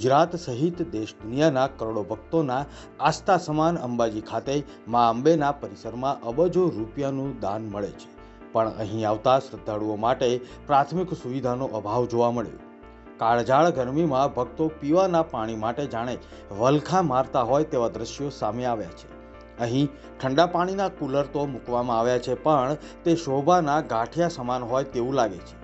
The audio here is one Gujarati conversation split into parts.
ગુજરાત સહિત દેશ દુનિયાના કરોડો ભક્તોના આસ્થા સમાન અંબાજી ખાતે મા અંબેના પરિસરમાં અબજો રૂપિયાનું દાન મળે છે. પણ અહીં આવતા શ્રદ્ધાળુઓ માટે પ્રાથમિક સુવિધાનો અભાવ જોવા મળ્યો. કાળઝાળ ગરમીમાં ભક્તો પીવાના પાણી માટે જાણે વલખા મારતા હોય તેવા દ્રશ્યો સામે આવ્યા છે. અહીં ઠંડા પાણીના કુલર તો મૂકવામાં આવ્યા છે પણ તે શોભાના ગાંઠિયા સમાન હોય તેવું લાગે છે.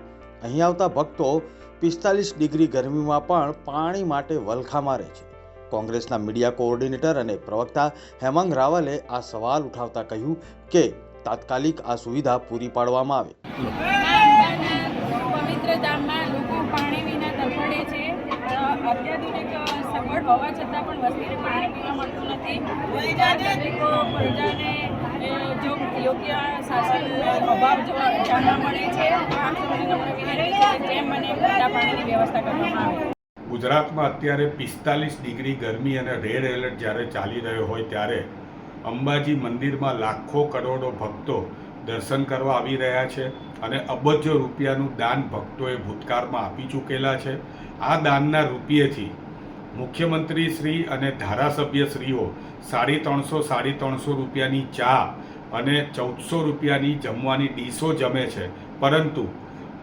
અહીં આવતા ભક્તો પિસ્તાલીસ ડિગ્રી ગરમીમાં પણ પાણી માટે વલખા મારે છે. કોંગ્રેસના મીડિયા કોઓર્ડિનેટર અને પ્રવક્તા હેમંગ રાવલે આ સવાલ ઉઠાવતા કહ્યું કે તાત્કાલિક આ સુવિધા પૂરી પાડવામાં આવે. પવિત્ર યોગ્ય શાસન અભાવ જોવા જાણવા મળે છે જેમ મને ઠંડા પાણીની વ્યવસ્થા કરવામાં આવે. ગુજરાતમાં અત્યારે પિસ્તાલીસ ડિગ્રી ગરમી અને રેડ એલર્ટ જ્યારે ચાલી રહ્યો હોય ત્યારે અંબાજી મંદિરમાં લાખો કરોડો ભક્તો દર્શન કરવા આવી રહ્યા છે અને અબજો રૂપિયાનું દાન ભક્તોએ ભૂતકાળમાં આપી ચૂકેલા છે. આ દાનના રૂપિયેથી મુખ્યમંત્રી શ્રી અને ધારાસભ્ય શ્રીઓ સાડી ત્રણસો સાડી ત્રણસો રૂપિયાની ચા અને ચૌદસો રૂપિયાની જમવાની ડીશો જમે છે. પરંતુ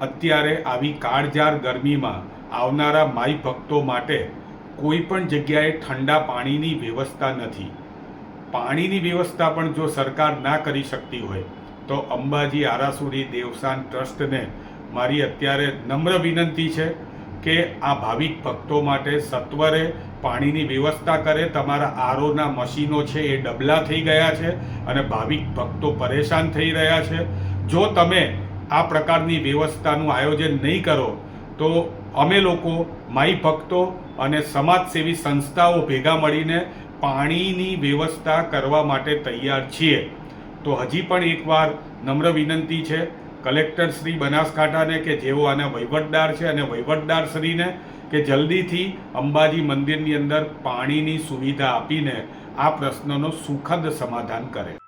અત્યારે આવી કાળઝાળ ગરમીમાં આવનારા માઈ ભક્તો માટે કોઈ પણ જગ્યાએ ઠંડા પાણીની વ્યવસ્થા નથી. પાણીની વ્યવસ્થા પણ જો સરકાર ના કરી શકતી હોય, તો અંબાજી આરાસુરી દેવસાન ટ્રસ્ટને મારી અત્યારે નમ્ર વિનંતી છે કે આ ભાવિક ભક્તો માટે સત્વરે પાણીની વ્યવસ્થા કરે. તમારા આરોના મશીનો છે એ ડબલા થઈ ગયા છે અને ભાવિક ભક્તો પરેશાન થઈ રહ્યા છે. જો તમે આ પ્રકારની વ્યવસ્થાનું આયોજન નહીં કરો, તો અમે લોકો, માઈ ભક્તો અને સમાજસેવી સંસ્થાઓ ભેગા મળીને પાણીની વ્યવસ્થા કરવા માટે તૈયાર છીએ. તો હજી પણ એકવાર નમ્ર વિનંતી છે, કલેક્ટર શ્રી બનાસકાંઠાને કે જેઓ આના વહીવટદાર છે અને વહીવટદાર શ્રીને કે જલ્દીથી અંબાજી મંદિરની અંદર પાણીની સુવિધા આપીને આ પ્રશ્નનો સુખદ સમાધાન કરે.